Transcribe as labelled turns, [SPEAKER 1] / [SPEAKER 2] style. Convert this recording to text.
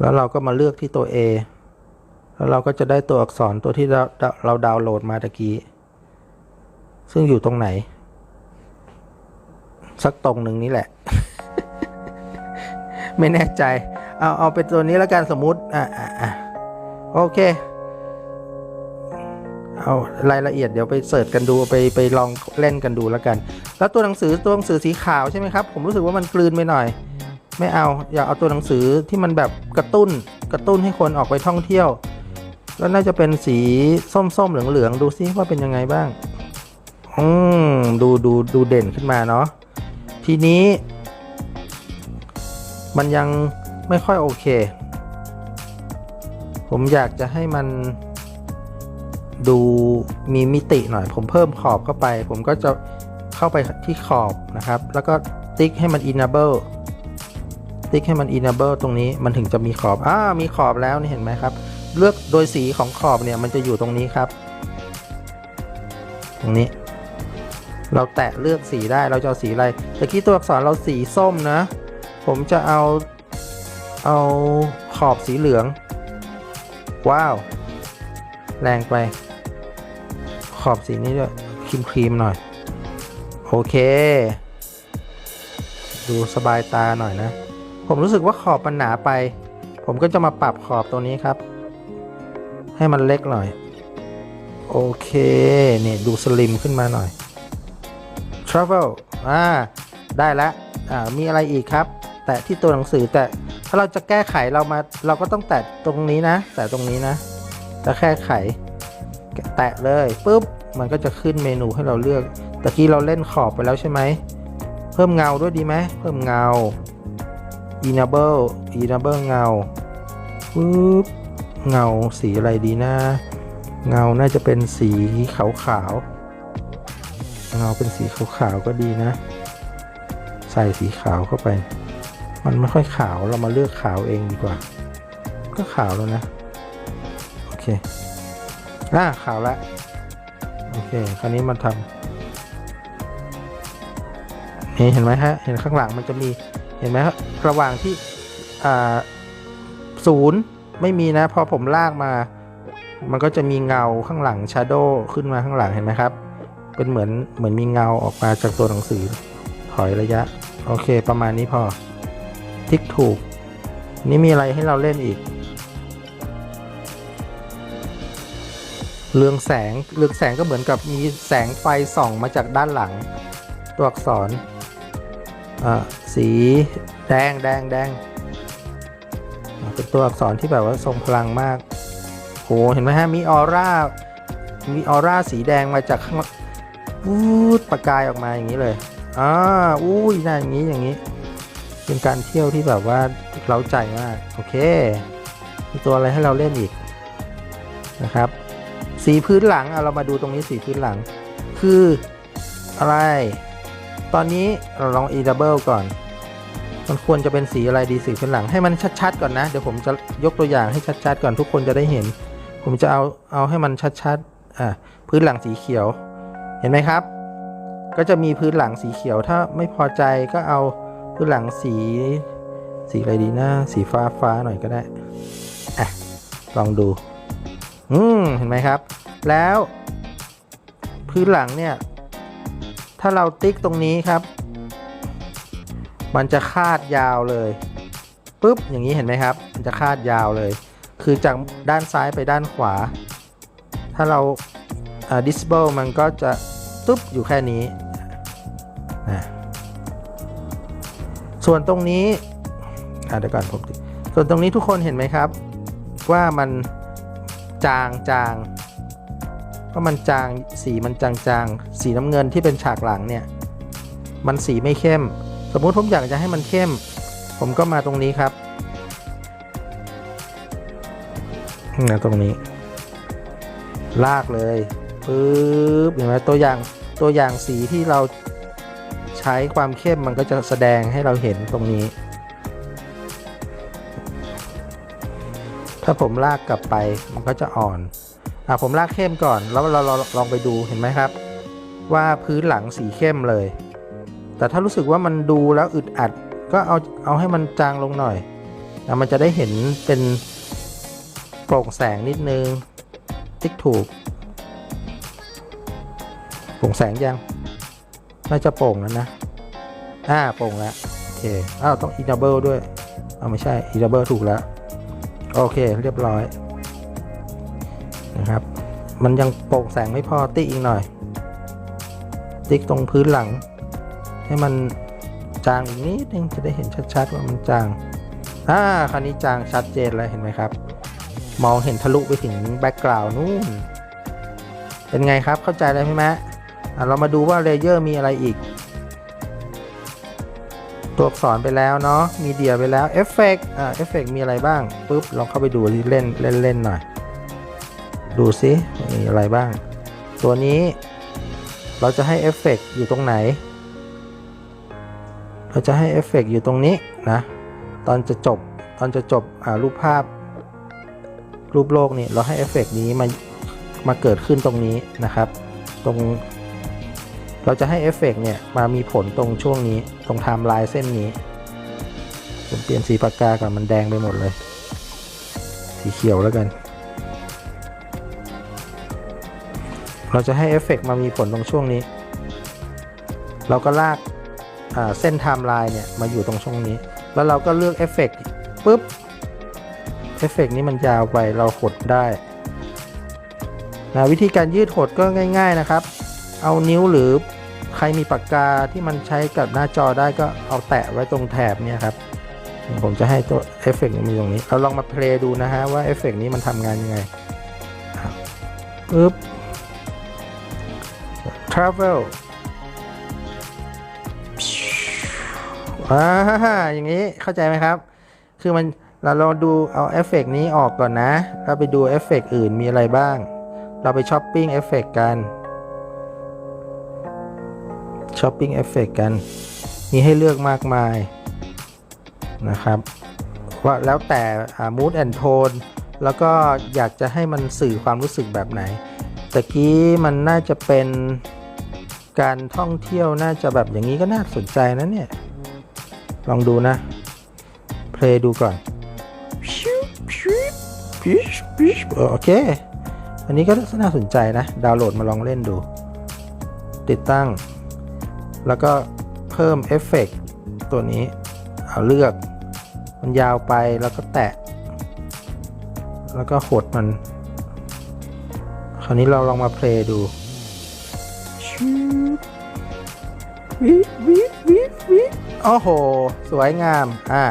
[SPEAKER 1] แล้วเราก็มาเลือกที่ตัว A แล้วเราก็จะได้ตัวอักษรตัวที่เราเราดาวน์โหลดมาตะกี้ ซึ่งอยู่ตรงไหน สักตรงหนึ่งนี้แหละ ไม่แน่ใจ เอาเอาเป็นตัวนี้แล้วกันสมมุติ อะอะอะโอเค เอารายละเอียดเดี๋ยวไปเสิร์ชกันดูไปไปลองเล่นกันดูแล้วกัน แล้วตัวหนังสือตัวหนังสือสีขาวใช่ไหมครับ ผมรู้สึกว่ามันกลืนไปหน่อย ไม่เอาอยากเอาตัวหนังสือที่มันแบบกระตุ้นกระตุ้นให้คนออกไปท่องเที่ยว แล้วน่าจะเป็นสีส้มๆเหลืองๆดูซิว่าเป็นยังไงบ้างอืมดูดูดูเด่นขึ้นมาเนาะทีนี้ มันยังไม่ค่อยโอเค ผมอยากจะให้มันดูมีมิติหน่อย ผมเพิ่มขอบเข้าไป ผมก็จะเข้าไปที่ขอบนะครับ แล้วก็ติ๊กให้มัน enable ติ๊กให้มัน enable ตรงนี้มันถึงจะมีขอบ อ่า มีขอบแล้วนี่เห็นไหมครับ เลือกโดยสีของขอบเนี่ยมันจะอยู่ตรงนี้ครับ ตรงนี้ เราแตะเลือกสีได้เราจะเอาสีอะไรตะกี้ตัวอักษรเราสีส้มนะ ผมจะเอาเอาขอบสีเหลือง ว้าว แรงไป ขอบสีนี้ด้วยครีมครีมหน่อย โอเค ดูสบายตาหน่อยนะ ผมรู้สึกว่าขอบมันหนาไป ผมก็จะมาปรับขอบตัวนี้ครับ ให้มันเล็กหน่อย โอเคเนี่ยดูสลิมขึ้นมาหน่อย Travel อ่า ได้แล้วอ่า มีอะไรอีกครับ แตะที่ตัวหนังสือแต่ถ้าเราจะแก้ไขเรามา เราก็ต้องแตะตรงนี้นะ แตะตรงนี้นะแล้วแค่ไข แตะเลยปุ๊บ มันก็จะขึ้นเมนูให้เราเลือกตะกี้เราเล่นขอบไปแล้วใช่ไหม เพิ่มเงาด้วยดีไหม เพิ่มเงา enable enable เงาปุ๊บเงาสีอะไรดีนะ เงาน่าจะเป็นสีขาวขาวเงาเป็นสีขาวขาวก็ดีนะ ใส่สีขาวเข้าไป มันไม่ค่อยขาวเรามาเลือกขาวเองดีกว่า ก็ขาวแล้วนะ โอเคอ่าขาวแล้วโอเค คราวนี้มาทำนี่เห็นไหมฮะ เห็นข้างหลังมันจะมี เห็นไหมครับระหว่างที่ศูนย์ไม่มีนะพอผมลากมา มันก็จะมีเงาข้างหลัง Shadow ขึ้นมาข้างหลังเห็นไหมครับ เป็นเหมือนเหมือนมีเงาออกมาจากตัวหนังสือ ถอยระยะ โอเค ประมาณนี้พอ ทิกถูก นี่มีอะไรให้เราเล่นอีก เรืองแสงเรืองแสงก็เหมือนกับมีแสงไฟส่องมาจากด้านหลัง ตัวอักษรอ่า สีแดงแดงแดงเป็นตัวอักษรที่แบบว่าทรงพลังมากโหเห็นไหมฮะ มีออร่า มีออร่าสีแดงมาจากข้างวูดประกายออกมาอย่างนี้เลยอ่าอุ้ยน่าอย่างนี้อย่างนี้ เป็นการเที่ยวที่แบบว่าเร้าใจมาก โอเค มีตัวอะไรให้เราเล่นอีกนะครับ สีพื้นหลังเอาเรามาดูตรงนี้สีพื้นหลัง คืออะไร ตอนนี้เราลอง e double ก่อน มันควรจะเป็นสีอะไรดีสีพื้นหลังให้มันชัดๆก่อนนะ เดี๋ยวผมจะยกตัวอย่างให้ชัดๆก่อนทุกคนจะได้เห็น ผมจะเอาเอาให้มันชัดๆอะพื้นหลังสีเขียว เห็นไหมครับ ก็จะมีพื้นหลังสีเขียว ถ้าไม่พอใจก็เอาพื้นหลังสีสีอะไรดีนะสีฟ้าฟ้าหน่อยก็ได้อะลองดู อืมเห็นไหมครับ แล้ว พื้นหลังเนี่ย ถ้าเราติ๊กตรงนี้ครับ มันจะคาดยาวเลยปุ๊บอย่างนี้เห็นไหมครับ มันจะคาดยาวเลย คือจากด้านซ้ายไปด้านขวา ถ้าเราอ่า disable มันก็จะตุ๊บอยู่แค่นี้นะส่วนตรงนี้อ่าเดี๋ยวก่อนผมส่วนตรงนี้ทุกคนเห็นไหมครับ ว่ามันจางจางก็มันจางสีมันจางจางสีน้ำเงินที่เป็นฉากหลังเนี่ย มันสีไม่เข้ม สมมุติผมอยากจะให้มันเข้ม ผมก็มาตรงนี้ครับนะตรงนี้ ลากเลยปึ๊บเห็นไหมตัวอย่างตัวอย่างสีที่เราใช้ความเข้มมันก็จะแสดงให้เราเห็นตรงนี้ ถ้าผมลากกลับไปมันก็จะอ่อนอะผมลากเข้มก่อน แล้วเราเราลองไปดูเห็นไหมครับ ว่าพื้นหลังสีเข้มเลย แต่ถ้ารู้สึกว่ามันดูแล้วอึดอัดก็เอาเอาให้มันจางลงหน่อยนะมันจะได้เห็นเป็นโปร่งแสงนิดนึง ติ๊กถูก โปร่งแสงยัง น่าจะโปร่งแล้วนะ อ่าโปร่งแล้ว โอเค อ้าว ต้อง enable ด้วย เอาไม่ใช่ enable ถูกแล้ว โอเค เรียบร้อย นะครับ มันยังโปร่งแสงไม่พอ ติ๊กอีกหน่อย ติ๊กตรงพื้นหลัง ให้มันจางอีกนิดนึงจะได้เห็นชัดๆว่ามันจางอ่าคราวนี้จางชัดเจนแล้วเห็นไหมครับ มองเห็นทะลุไปถึงแบ็กกราวน์นู่น เป็นไงครับเข้าใจเลยไหมแม่เรามาดูว่าเลเยอร์มีอะไรอีก ตัวอักษรไปแล้วเนาะมีเดียไปแล้วเอฟเฟกอ่าเอฟเฟกมีอะไรบ้างปุ๊บลองเข้าไปดูเล่นเล่นเล่นหน่อย ดูซิมีอะไรบ้าง ตัวนี้เราจะให้เอฟเฟกอยู่ตรงไหน เราจะให้เอฟเฟกอยู่ตรงนี้นะ ตอนจะจบตอนจะจบรูปภาพ รูปโลกนี่เราให้เอฟเฟกนี้มามาเกิดขึ้นตรงนี้นะครับ ตรง เราจะให้เอฟเฟกเนี่ยมามีผลตรงช่วงนี้ตรงไทม์ไลน์เส้นนี้ ผมเปลี่ยนสีปากกาก่อนมันแดงไปหมดเลย สีเขียวแล้วกัน เราจะให้เอฟเฟกมามีผลตรงช่วงนี้ เราก็ลาก เส้นไทม์ไลน์เนี่ยมาอยู่ตรงช่วงนี้ แล้วเราก็เลือกเอฟเฟกปุ๊บเอฟเฟกนี้มันยาวไปเราหดได้นะวิธีการยืดหดก็ง่าย ๆนะครับ เอานิ้วหรือใครมีปากกาที่มันใช้กับหน้าจอได้ก็เอาแตะไว้ตรงแถบเนี่ยครับ ผมจะให้ตัวเอฟเฟกต์มีตรงนี้ เราลองมาเพลย์ดูนะฮะว่าเอฟเฟกต์นี้มันทำงานยังไงปึ๊บ travel อ่าอย่างนี้เข้าใจไหมครับ คือมันเราลองดูเอาเอฟเฟกต์นี้ออกก่อนนะแล้วไปดูเอฟเฟกต์อื่นมีอะไรบ้าง เราไปช้อปปิ้งเอฟเฟกต์กันช้อปปิ้งเอฟเฟกต์กัน มีให้เลือกมากมายนะครับว่าแล้วแต่มูดแอนโทนแล้วก็อยากจะให้มันสื่อความรู้สึกแบบไหนตะกี้มันน่าจะเป็นการท่องเที่ยวน่าจะแบบอย่างนี้ก็น่าสนใจนะเนี่ย ลองดูนะ เพลย์ดูก่อนโอเค อันนี้ก็น่าสนใจนะ ดาวน์โหลดมาลองเล่นดู ติดตั้ง แล้วก็เพิ่มเอฟเฟกต์ตัวนี้ เอาเลือก มันยาวไปแล้วก็แตะ แล้วก็หดมัน คราวนี้เราลองมาเพลย์ดูวิวิวิวิ โอ้โห สวยงาม อ่า